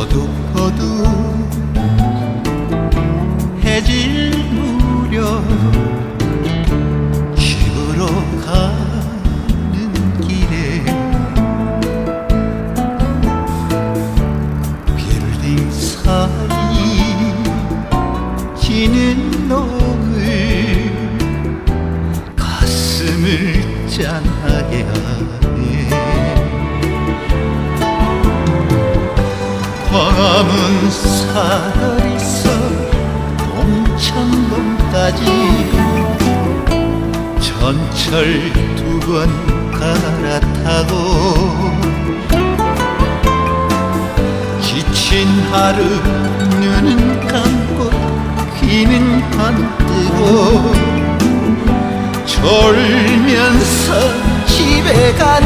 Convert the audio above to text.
어둑 어둑 해질 무렵 집으로 가는 길에 빌딩 사이 지는 노을 가슴을 짠하게 하네 광화문 사거리서 동천동까지. 전철 두 번 갈아타고 지친 하루 눈은 감고 귀는 반뜨고 졸면서 집에 간다